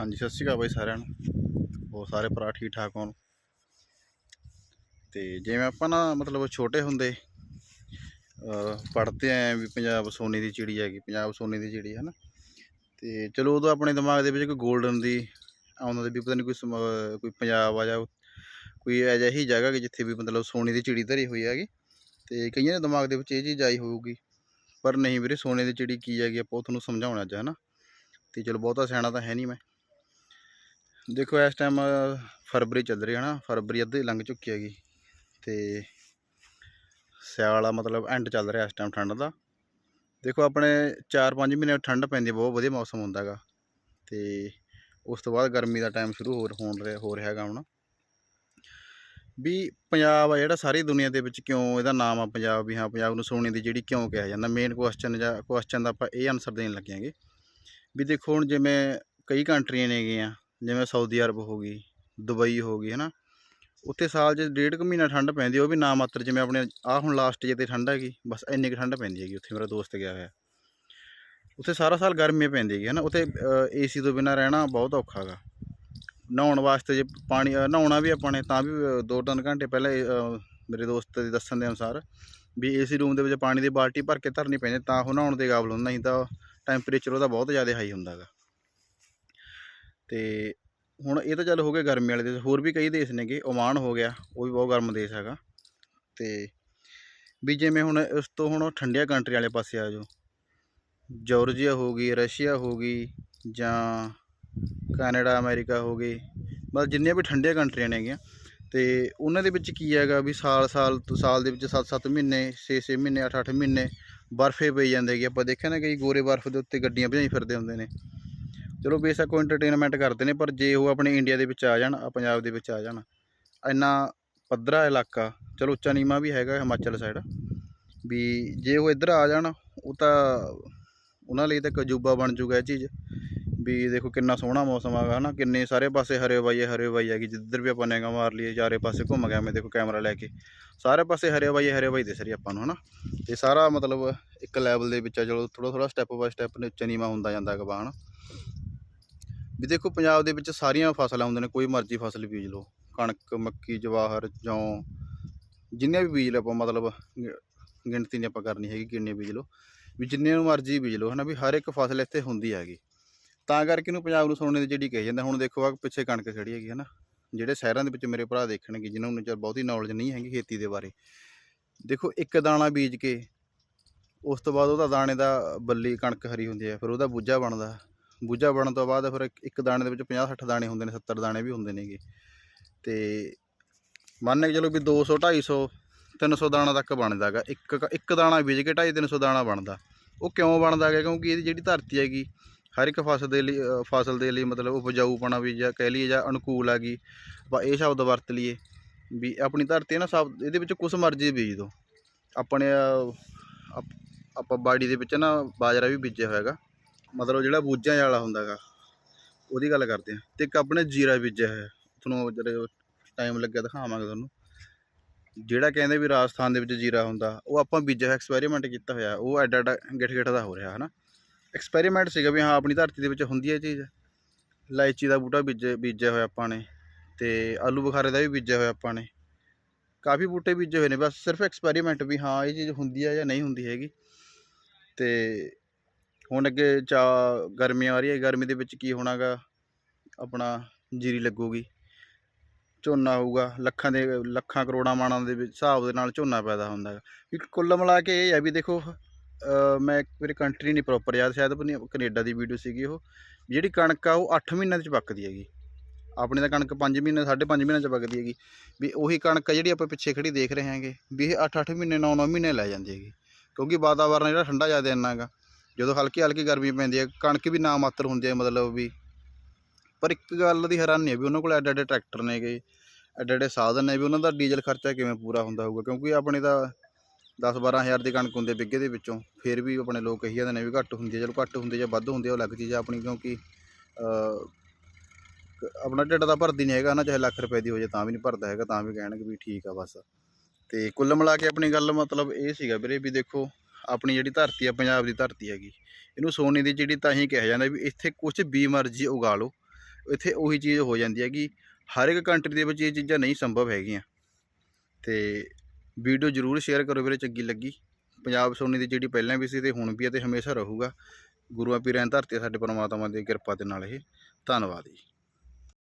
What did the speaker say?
ਹਾਂਜੀ, ਸਤਿ ਸ਼੍ਰੀ ਅਕਾਲ ਬਾਈ ਸਾਰਿਆਂ ਨੂੰ। ਉਹ ਸਾਰੇ ਭਰਾ ਠੀਕ ਠਾਕ ਹੋਣ? ਤੇ ਜਿਵੇਂ ਆਪਾਂ ਨਾ ਮਤਲਬ ਛੋਟੇ ਹੁੰਦੇ ਪੜ੍ਹਦੇ ਆਏ ਵੀ ਪੰਜਾਬ ਸੋਨੇ ਦੀ ਚਿੜੀ ਹੈਗੀ, ਪੰਜਾਬ ਸੋਨੇ ਦੀ ਚਿੜੀ ਹੈ ਨਾ ਤੇ ਚਲੋ ਉਦੋਂ ਆਪਣੇ ਦਿਮਾਗ ਦੇ ਵਿੱਚ ਕੋਈ 골ਡਨ ਦੀ ਆਉਂਦਾ ਸੀ ਵੀ ਪਤਾ ਨਹੀਂ ਕੋਈ ਸਮ- ਕੋਈ ਪੰਜਾਬ ਆ ਜਾਂ ਕੋਈ ਅਜਿਹੀ ਜਗ੍ਹਾ ਕਿ ਜਿੱਥੇ ਵੀ ਮਤਲਬ ਸੋਨੇ ਦੀ ਚਿੜੀ ਧਰੀ ਹੋਈ ਹੈਗੀ। ਤੇ ਕਈਆਂ ਦੇ ਦਿਮਾਗ ਦੇ ਵਿੱਚ ਇਹ ਚੀਜ਼ ਆਈ ਹੋਊਗੀ, ਪਰ ਨਹੀਂ ਵੀਰੇ, ਸੋਨੇ ਦੀ ਚਿੜੀ ਕੀ ਹੈਗੀ ਆਪਾਂ ਉਹ ਤੁਹਾਨੂੰ ਸਮਝਾਉਣਾ ਅੱਜ ਹੈ ਨਾ ਤੇ ਚਲੋ ਬਹੁਤਾ ਸਿਆਣਾ ਤਾਂ ਹੈ ਨਹੀਂ ਮੈਂ। ਦੇਖੋ, ਇਸ ਟਾਈਮ ਫਰਵਰੀ ਚੱਲ ਰਹੀ ਹੈ ਨਾ, ਫਰਵਰੀ ਅੱਧੀ ਲੰਘ ਚੁੱਕੀ ਹੈਗੀ ਤੇ ਸਿਆਲ ਆ, ਮਤਲਬ ਐਂਡ ਚੱਲ ਰਿਹਾ ਇਸ ਟਾਈਮ ਠੰਡ ਦਾ। ਦੇਖੋ, ਆਪਣੇ 4-5 ਮਹੀਨੇ ਠੰਡ ਪੈਂਦੀ, ਬਹੁਤ ਵਧੀਆ ਮੌਸਮ ਹੁੰਦਾ ਹੈਗਾ ਤੇ ਉਸ ਤੋਂ ਬਾਅਦ ਗਰਮੀ ਦਾ ਟਾਈਮ ਸ਼ੁਰੂ ਹੋਰ, ਹੋਣ ਰਿਹਾ, ਹੋ ਰਿਹਾ ਹੈਗਾ ਹੁਣ। ਵੀ ਪੰਜਾਬ ਆ ਜਿਹੜਾ ਸਾਰੀ ਦੁਨੀਆ ਦੇ ਵਿੱਚ ਕਿਉਂ ਇਹਦਾ ਨਾਮ ਆ ਪੰਜਾਬ, ਵੀ ਹਾਂ, ਪੰਜਾਬ ਨੂੰ ਸੋਨੇ ਦੀ ਜਿਹੜੀ ਕਿਉਂ ਕਿਹਾ ਜਾਂਦਾ ਮੇਨ ਕੁਐਸਚਨ ਜਾਂ ਕੁਐਸਚਨ ਦਾ ਆਪਾਂ ਇਹ ਆਨਸਰ ਦੇਣ ਲੱਗੇ ਹਾਂਗੇ। ਵੀ ਦੇਖੋ, ਹੁਣ ਜਿਵੇਂ ਕਈ ਕੰਟਰੀਆਂ ਨੇਗੀਆਂ ਜਿਵੇਂ ਸਾਊਦੀ ਅਰਬ ਹੋ ਗਈ ਦੁਬਈ ਹੋ ਗਈ ਹੈ ਨਾ ਉੱਥੇ ਸਾਲ 'ਚ ਡੇਢ ਕੁ ਮਹੀਨਾ ਠੰਡ ਪੈਂਦੀ ਉਹ ਵੀ ਨਾ ਮਾਤਰ ਜਿਵੇਂ ਆਪਣੇ ਆ ਹੁਣ ਲਾਸਟ ਜੇ ਤੇ ਠੰਡ ਹੈਗੀ ਬਸ ਇੰਨੀ ਕੁ ਠੰਡ ਪੈਂਦੀ ਹੈਗੀ ਉੱਥੇ ਮੇਰਾ ਦੋਸਤ ਗਿਆ ਹੋਇਆ। ਉੱਥੇ ਸਾਰਾ ਸਾਲ ਗਰਮੀ ਪੈਂਦੀ ਹੈਗੀ ਹੈ ਨਾ ਉੱਥੇ ਏਸੀ ਤੋਂ ਬਿਨਾਂ ਰਹਿਣਾ ਬਹੁਤ ਔਖਾ ਹੈਗਾ ਨਹਾਉਣ ਵਾਸਤੇ ਜੇ ਪਾਣੀ ਨਹਾਉਣਾ ਵੀ ਆਪਾਂ ਨੇ ਤਾਂ ਵੀ ਅ, ਦੋ ਤਿੰਨ ਘੰਟੇ ਪਹਿਲਾਂ ਮੇਰੇ ਦੋਸਤ ਦੇ ਦੱਸਣ ਦੇ ਅਨੁਸਾਰ ਵੀ ਏਸੀ ਰੂਮ ਦੇ ਵਿੱਚ ਪਾਣੀ ਦੀ ਬਾਲਟੀ ਭਰ ਕੇ ਧਰਨੀ ਪੈਂਦੀ ਤਾਂ ਉਹ ਨਹਾਉਣ ਦੇ ਕਾਬਲ ਹੁੰਦਾ ਨਹੀਂ ਤਾਂ ਟੈਂਪਰੇਚਰ ਉਹਦਾ ਬਹੁਤ ਜ਼ਿਆਦਾ ਹਾਈ ਹੁੰਦਾ ਹੈਗਾ ਤੇ ਹੁਣ ਇਹ ਤਾਂ ਚੱਲ ਹੋ ਗਏ ਗਰਮੀ ਵਾਲੇ ਦੇਸ਼ ਹੋਰ ਵੀ ਕਈ ਦੇਸ਼ ਨੇਗੇ, ਓਮਾਨ ਹੋ ਗਿਆ, ਉਹ ਵੀ ਬਹੁਤ ਗਰਮ ਦੇਸ਼ ਹੈਗਾ। ਤੇ ਵੀ ਜਿਵੇਂ ਹੁਣ ਇਸ ਤੋਂ ਹੁਣ ਠੰਡੀਆਂ ਕੰਟਰੀ ਵਾਲੇ ਪਾਸੇ ਆ ਜਾਓ। ਜਾਰਜੀਆ ਹੋ ਗਈ, ਰਸ਼ੀਆ ਹੋ ਗਈ, ਜਾਂ ਕੈਨੇਡਾ, ਅਮਰੀਕਾ ਹੋ ਗਈ ਮਤਲਬ ਜਿੰਨੀਆਂ ਵੀ ਠੰਡੀਆਂ ਕੰਟਰੀਆਂ ਨੇਗੀਆਂ। ਤੇ ਉਹਨਾਂ ਦੇ ਵਿੱਚ ਕੀ ਹੈਗਾ ਵੀ ਸਾਲ ਸਾਲ ਤੋਂ ਸਾਲ ਦੇ ਵਿੱਚ 7-7 ਮਹੀਨੇ 6-6 ਮਹੀਨੇ 8-8 ਮਹੀਨੇ ਬਰਫੇ ਪਈ ਜਾਂਦੇ ਹੈਗੇ। ਆਪਾਂ ਦੇਖਿਆ ਨਾ ਕਈ ਗੋਰੇ ਬਰਫ਼ ਦੇ ਉੱਤੇ ਗੱਡੀਆਂ ਭਜਾਈ ਫਿਰਦੇ ਹੁੰਦੇ ਨੇ। ਚਲੋ ਬੇਸ਼ੱਕ ਉਹ ਐਂਟਰਟੇਨਮੈਂਟ ਕਰਦੇ ਨੇ, ਪਰ ਜੇ ਉਹ ਆਪਣੇ ਇੰਡੀਆ ਦੇ ਵਿੱਚ ਆ ਜਾਣ ਆ ਪੰਜਾਬ ਦੇ ਵਿੱਚ ਆ ਜਾਣ, ਇੰਨਾ ਪੱਧਰਾ ਇਲਾਕਾ, ਚਲੋ ਉੱਚਾ ਨੀਮਾ ਵੀ ਹੈਗਾ ਹਿਮਾਚਲ ਸਾਈਡ ਵੀ ਜੇ ਉਹ ਇੱਧਰ ਆ ਜਾਣ, ਉਹ ਤਾਂ ਉਹਨਾਂ ਲਈ ਤਾਂ ਇੱਕ ਅਜੂਬਾ ਬਣ ਜੂਗਾ ਇਹ ਚੀਜ਼, ਵੀ ਦੇਖੋ ਕਿੰਨਾ ਸੋਹਣਾ ਮੌਸਮ ਹੈਗਾ ਹਨਾ, ਕਿੰਨੇ ਸਾਰੇ ਪਾਸੇ ਹਰੇ ਬਾਈਏ ਹਰੇ ਵਾਈ ਹੈਗੀ ਜਿੱਧਰ ਵੀ ਆਪਾਂ ਨਿਗਾਹ ਮਾਰ ਲਈਏ, ਚਾਰੇ ਪਾਸੇ ਘੁੰਮ ਗਿਆ ਮੈਂ ਦੇਖੋ ਕੈਮਰਾ ਲੈ ਕੇ, ਸਾਰੇ ਪਾਸੇ ਹਰੇ ਬਾਈਏ ਹਰੇ ਵਾਈ ਦਿਸ ਰਹੀ ਆਪਾਂ ਨੂੰ, ਹਨਾ, ਤੇ ਸਾਰਾ ਮਤਲਬ ਇੱਕ ਲੈਵਲ ਦੇ ਵਿੱਚ ਆ, ਚਲੋ ਥੋੜਾ ਥੋੜਾ ਸਟੈਪ ਬਾਈ ਸਟੈਪ ਉੱਚਾ ਨੀਵਾਂ ਹੁੰਦਾ ਜਾਂਦਾ ਹੈਗਾ ਬਾਣ ਵੀ ਦੇਖੋ ਪੰਜਾਬ ਦੇ ਵਿੱਚ ਸਾਰੀਆਂ ਫਸਲਾਂ ਹੁੰਦੀਆਂ ਨੇ, ਕੋਈ ਮਰਜ਼ੀ ਫਸਲ ਬੀਜ ਲਓ। ਕਣਕ, ਮੱਕੀ, ਜਵਾਹਰ, ਜੌਂ, ਜਿੰਨੇ ਵੀ ਬੀਜ ਲਓ ਆਪਾਂ, ਮਤਲਬ ਗਿਣਤੀ ਨਹੀਂ ਆਪਾਂ ਕਰਨੀ ਹੈਗੀ ਕਿੰਨੇ ਬੀਜ ਲਓ। ਵੀ ਜਿੰਨੇ ਨੂੰ ਮਰਜ਼ੀ ਬੀਜ ਲਓ, ਹਨਾ, ਵੀ ਹਰ ਇੱਕ ਫਸਲ ਇੱਥੇ ਹੁੰਦੀ ਹੈਗੀ। ਤਾਂ ਕਰਕੇ ਇਹਨੂੰ ਪੰਜਾਬ ਨੂੰ ਸੋਨੇ ਦੀ ਜਿਹੜੀ ਕਹੀ ਜਾਂਦਾ, ਹੁਣ ਦੇਖੋ ਆ ਪਿੱਛੇ ਕਣਕ ਖੜੀ ਹੈਗੀ, ਹਨਾ। ਜਿਹੜੇ ਸ਼ਹਿਰਾਂ ਦੇ ਵਿੱਚ ਮੇਰੇ ਭਰਾ ਦੇਖਣਗੇ, ਜਿਨ੍ਹਾਂ ਨੂੰ ਚਲ ਬਹੁਤੀ ਨੌਲੇਜ ਨਹੀਂ ਹੈਗੀ ਖੇਤੀ ਦੇ ਬਾਰੇ। ਦੇਖੋ ਇੱਕ ਦਾਣਾ ਬੀਜ ਕੇ, ਉਸ ਤੋਂ ਬਾਅਦ ਉਹਦਾ ਦਾਣੇ ਦਾ, ਬੱਲੀ ਕਣਕ ਹਰੀ ਹੁੰਦੀ ਹੈ, ਫਿਰ ਉਹਦਾ ਬੂਝਾ ਬਣਦਾ। ਬੂਝਾ ਬਣਨ ਤੋਂ ਬਾਅਦ ਫਿਰ ਇੱਕ- ਇੱਕ ਦਾਣੇ ਦੇ ਵਿੱਚ 50 60 ਦਾਣੇ ਹੁੰਦੇ ਨੇ 70 ਦਾਣੇ ਵੀ ਹੁੰਦੇ ਨੇਗੇ। ਤੇ ਮੰਨ ਕੇ ਚਲੋ ਵੀ 200 250 300 ਦਾਣਾ ਤੱਕ ਬਣਦਾ ਹੈਗਾ। ਇੱਕ ਇੱਕ ਦਾਣਾ ਬੀਜ ਕੇ 250 300 ਦਾਣਾ ਬਣਦਾ। ਉਹ ਕਿਉਂ ਬਣਦਾ ਹੈਗਾ? ਕਿਉਂਕਿ ਇਹਦੀ ਜਿਹੜੀ ਧਰਤੀ ਹੈਗੀ, ਹਰ ਇੱਕ ਫਸਲ ਦੇ ਲਈ ਫਸਲ ਦੇ ਲਈ ਮਤਲਬ ਉਪਜਾਊਪਣਾ ਵੀ ਜਾਂ ਕਹਿ ਲਈਏ ਜਾਂ ਅਨੁਕੂਲ ਹੈਗੀ, ਆਪਾਂ ਇਹ ਸ਼ਬਦ ਵਰਤ ਲਈਏ ਵੀ ਆਪਣੀ ਧਰਤੀ ਹੈ ਨਾ, ਸਭ ਇਹਦੇ ਵਿੱਚ ਕੁਛ ਮਰਜ਼ੀ ਬੀਜ ਦਿਓ। ਆਪਣੇ ਆਪਾਂ ਬਾੜੀ ਦੇ ਵਿੱਚ ਨਾ ਬਾਜਰਾ ਵੀ ਬੀਜਿਆ ਹੋਇਆ ਹੈਗਾ। ਮਤਲਬ ਜਿਹੜਾ ਬੂਝਾਂ ਵਾਲਾ ਹੁੰਦਾ ਹੈਗਾ, ਉਹਦੀ ਗੱਲ ਕਰਦੇ ਆ ਤੇ ਇੱਕ ਆਪਣੇ ਜੀਰਾ ਬੀਜਿਆ ਹੋਇਆ ਤੁਹਾਨੂੰ ਜਦੋਂ ਟਾਈਮ ਲੱਗਿਆ ਦਿਖਾਵਾਂਗੇ ਤੁਹਾਨੂੰ। ਜਿਹੜਾ ਕਹਿੰਦੇ ਵੀ ਰਾਜਸਥਾਨ ਦੇ ਵਿੱਚ ਜੀਰਾ ਹੁੰਦਾ, ਉਹ ਆਪਾਂ ਬੀਜਿਆ ਐਕਸਪੈਰੀਮੈਂਟ ਕੀਤਾ ਹੋਇਆ। ਉਹ ਐਡਾ ਐਡਾ ਗਿੱਠ ਗਿੱਠ ਦਾ ਹੋ ਰਿਹਾ, ਹਨਾ। ਐਕਸਪੈਰੀਮੈਂਟ ਸੀਗਾ ਵੀ ਹਾਂ, ਆਪਣੀ ਧਰਤੀ ਦੇ ਵਿੱਚ ਹੁੰਦੀ ਹੈ ਇਹ ਚੀਜ਼। ਇਲਾਇਚੀ ਦਾ ਬੂਟਾ ਬੀਜੇ ਬੀਜਿਆ ਹੋਇਆ ਆਪਾਂ ਨੇ। ਤੇ ਆਲੂ ਬੁਖਾਰੇ ਦਾ ਵੀ ਬੀਜਿਆ ਹੋਇਆ ਆਪਾਂ ਨੇ। ਕਾਫੀ ਬੂਟੇ ਬੀਜੇ ਹੋਏ ਨੇ। ਬਸ ਸਿਰਫ ਐਕਸਪੈਰੀਮੈਂਟ ਵੀ ਹਾਂ, ਇਹ ਚੀਜ਼ ਹੁੰਦੀ ਹੈ ਜਾਂ ਨਹੀਂ ਹੁੰਦੀ ਹੈਗੀ। ਤੇ ਹੁਣ ਅੱਗੇ ਚਾ ਗਰਮੀ ਆ ਰਹੀ ਹੈ ਗਰਮੀ ਦੇ ਵਿੱਚ ਕੀ ਹੋਣਾਗਾ? ਆਪਣਾ ਜੀਰੀ ਲੱਗੂਗੀ। ਝੋਨਾ ਹੋਊਗਾ, ਲੱਖਾਂ ਦੇ, ਲੱਖਾਂ ਕਰੋੜਾਂ ਮਾਣਾਂ ਦੇ ਹਿਸਾਬ ਦੇ ਨਾਲ ਝੋਨਾ ਪੈਦਾ ਹੁੰਦਾ ਹੈ ਵੀ ਕੁੱਲ ਮਿਲਾ ਕੇ ਇਹ ਹੈ ਵੀ ਦੇਖੋ ਮੈਂ ਇੱਕ ਕੰਟਰੀ ਨਹੀਂ ਪ੍ਰੋਪਰ ਯਾਦ, ਸ਼ਾਇਦ ਆਪਣੀ ਕੈਨੇਡਾ ਦੀ ਵੀਡੀਓ ਸੀਗੀ ਉਹ, ਜਿਹੜੀ ਕਣਕ ਆ ਉਹ 8 ਮਹੀਨਿਆਂ 'ਚ ਪੱਕਦੀ ਹੈਗੀ। ਆਪਣੇ ਤਾਂ ਕਣਕ 5 ਮਹੀਨੇ 5.5 ਮਹੀਨਿਆਂ 'ਚ ਪੱਕਦੀ ਹੈਗੀ। ਵੀ ਉਹੀ ਕਣਕ ਆ ਜਿਹੜੀ ਆਪਾਂ ਪਿੱਛੇ ਖੜੀ ਦੇਖ ਰਹੇ ਹਾਂਗੇ, ਵੀ ਇਹ 8-8 ਮਹੀਨੇ 9-9 ਮਹੀਨੇ ਲੈ ਜਾਂਦੀ ਹੈਗੀ। ਕਿਉਂਕਿ ਵਾਤਾਵਰਨ ਜਿਹੜਾ ਠੰਡਾ ਜ਼ਿਆਦਾ ਇੰਨਾ ਹੈਗਾ ਜਦੋਂ ਹਲਕੀ ਹਲਕੀ ਗਰਮੀ ਪੈਂਦੀ ਹੈ, ਕਣਕ ਵੀ ਨਾ ਮਾਤਰ ਹੁੰਦੀ ਹੈ ਮਤਲਬ ਵੀ। ਪਰ ਇੱਕ ਗੱਲ ਦੀ ਹੈਰਾਨੀ ਹੈ ਵੀ ਉਹਨਾਂ ਕੋਲ ਐਡੇ ਐਡੇ ਟਰੈਕਟਰ ਨੇਗੇ ਐਡੇ ਐਡੇ ਸਾਧਨ ਨੇ ਵੀ ਉਹਨਾਂ ਦਾ ਡੀਜ਼ਲ ਖਰਚਾ ਕਿਵੇਂ ਪੂਰਾ ਹੁੰਦਾ ਹੋਊਗਾ? ਕਿਉਂਕਿ ਆਪਣੇ ਤਾਂ 10-12 ਹਜ਼ਾਰ ਦੀ ਕਣਕ ਹੁੰਦੀ ਹੈ ਬਿੱਗੇ ਦੇ ਵਿੱਚੋਂ, ਫਿਰ ਵੀ ਆਪਣੇ ਲੋਕ ਕਹੀ ਜਾਂਦੇ ਨੇ ਵੀ ਘੱਟ ਹੁੰਦੀ ਹੈ, ਚਲੋ ਘੱਟ ਹੁੰਦੀ ਜਾਂ ਵੱਧ ਹੁੰਦੀ ਹੈ, ਉਹ ਅਲੱਗ ਚੀਜ਼ ਆਪਣੀ ਕਿਉਂਕਿ ਆਪਣਾ ਢਿੱਡ ਤਾਂ ਭਰਦੀ ਨਹੀਂ ਹੈਗਾ ਨਾ, ਚਾਹੇ ਲੱਖ ਰੁਪਏ ਦੀ ਹੋ ਜਾਏ ਤਾਂ ਵੀ ਨਹੀਂ ਭਰਦਾ ਹੈਗਾ, ਤਾਂ ਵੀ ਕਹਿਣਗੇ ਵੀ ਠੀਕ ਆ ਬਸ। ਤੇ ਕੁੱਲ ਮਿਲਾ ਕੇ ਆਪਣੀ ਗੱਲ ਮਤਲਬ ਇਹ ਸੀਗਾ ਵੀਰੇ ਵੀ ਦੇਖੋ ਆਪਣੀ ਜਿਹੜੀ ਧਰਤੀ ਆ, ਪੰਜਾਬ ਦੀ ਧਰਤੀ ਹੈਗੀ। ਇਹਨੂੰ ਸੋਨੇ ਦੀ ਜਿਹੜੀ ਤਾਂ ਹੀ ਕਿਹਾ ਜਾਂਦਾ ਵੀ ਇੱਥੇ ਕੁਝ ਵੀ ਮਰਜ਼ੀ ਉਗਾ ਲਓ। ਇੱਥੇ ਉਹੀ ਚੀਜ਼ ਹੋ ਜਾਂਦੀ ਹੈ ਕਿ ਹਰ ਇੱਕ ਕੰਟਰੀ ਦੇ ਵਿੱਚ ਇਹ ਚੀਜ਼ਾਂ ਨਹੀਂ ਸੰਭਵ ਹੈਗੀਆਂ। ਤੇ ਵੀਡੀਓ ਜ਼ਰੂਰ ਸ਼ੇਅਰ ਕਰੋ ਵੀਰੇ, ਚੰਗੀ ਲੱਗੀ। ਪੰਜਾਬ ਸੋਨੀ ਦੀ ਜਿਹੜੀ ਪਹਿਲਾਂ ਵੀ ਸੀ ਤੇ ਹੁਣ ਵੀ ਹੈ ਤੇ ਹਮੇਸ਼ਾ ਰਹੂਗਾ। ਗੁਰੂਆਂ, ਪੀਰਾਂ ਦੀ ਧਰਤੀ ਹੈ ਸਾਡੇ ਪਰਮਾਤਮਾ ਦੀ ਕਿਰਪਾ ਦੇ ਨਾਲ ਇਹ। ਧੰਨਵਾਦ ਜੀ।